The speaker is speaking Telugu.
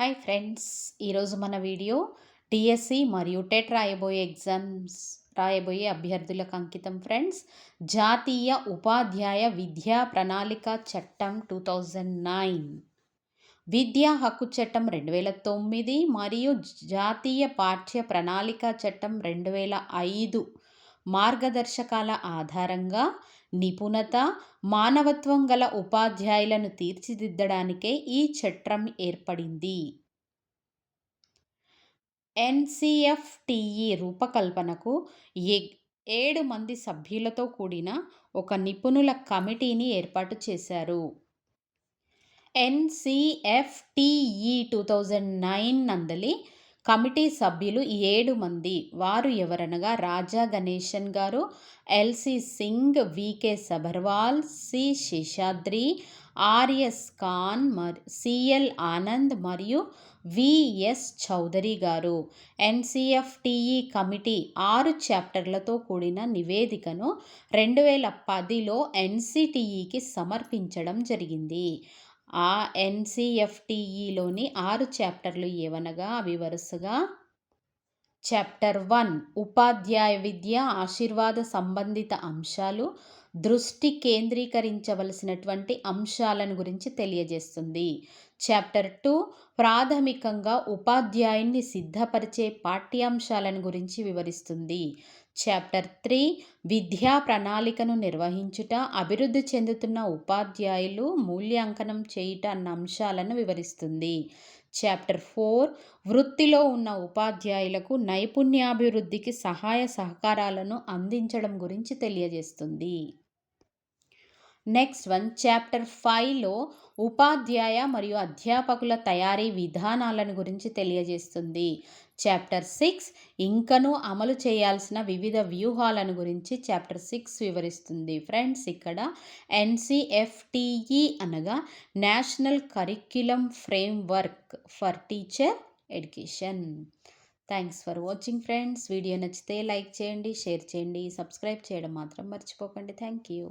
హాయ్ ఫ్రెండ్స్ ఈరోజు మన వీడియో టిఎస్సి మరియు టెట్ రాయబోయే ఎగ్జామ్స్ రాయబోయే అభ్యర్థులకు అంకితం ఫ్రెండ్స్. జాతీయ ఉపాధ్యాయ విద్యా ప్రణాళిక చట్టం టూ థౌజండ్ నైన్. విద్యా హక్కు చట్టం రెండు వేల తొమ్మిది మరియు జాతీయ పాఠ్య ప్రణాళిక చట్టం రెండు వేల ఐదు. మార్గదర్శకాల ఆధారంగా నిపుణత మానవత్వం గల ఉపాధ్యాయులను తీర్చిదిద్దడానికే ఈ చట్టం ఏర్పడింది. ఎన్సిఎఫ్టిఈ రూపకల్పనకు ఏడు మంది సభ్యులతో కూడిన ఒక నిపుణుల కమిటీని ఏర్పాటు చేశారు. ఎన్సిఎఫ్టిఈ టూ థౌజండ్ నైన్ నందలి కమిటీ సభ్యులు ఏడు మంది. వారు ఎవరనగా Raja Ganesan garu LC Singh VK Sabharwal C Seshadri RS Khan మరి సిఎల్ ఆనంద్ మరియు విఎస్ చౌదరి గారు. ఎన్సిఎఫ్టిఈ కమిటీ ఆరు చాప్టర్లతో కూడిన నివేదికను రెండు వేల పదిలో ఎన్సిటిఈకి సమర్పించడం జరిగింది. ఆ ఎన్సిఎఫ్టిఈలోని ఆరు చాప్టర్లు ఏవనగా? అవి వరుసగా చాప్టర్ వన్ ఉపాధ్యాయ విద్య ఆశీర్వాద సంబంధిత అంశాలు దృష్టి కేంద్రీకరించవలసినటువంటి అంశాలను గురించి తెలియజేస్తుంది. చాప్టర్ టూ ప్రాథమికంగా ఉపాధ్యాయుణ్ణి సిద్ధపరిచే పాఠ్యాంశాలను గురించి వివరిస్తుంది. చాప్టర్ త్రీ విద్యా ప్రణాళికను నిర్వహించుట అభివృద్ధి చెందుతున్న ఉపాధ్యాయులు మూల్యాంకనం చేయుట అన్న అంశాలను వివరిస్తుంది. చాప్టర్ ఫోర్ వృత్తిలో ఉన్న ఉపాధ్యాయులకు నైపుణ్యాభివృద్ధికి సహాయ సహకారాలను అందించడం గురించి తెలియజేస్తుంది. నెక్స్ట్ వన్ చాప్టర్ ఫైవ్లో ఉపాధ్యాయ మరియు అధ్యాపకుల తయారీ విధానాలను గురించి తెలియజేస్తుంది. చాప్టర్ సిక్స్ ఇంకను అమలు చేయాల్సిన వివిధ వ్యూహాలను గురించి చాప్టర్ సిక్స్ వివరిస్తుంది. ఫ్రెండ్స్ ఇక్కడ ఎన్సిఎఫ్టిఈ అనగా national curriculum framework for teacher education thanks for watching friends video నచ్చితే లైక్ చేయండి షేర్ చేయండి సబ్స్క్రైబ్ చేయడం మాత్రం మర్చిపోకండి. Thank you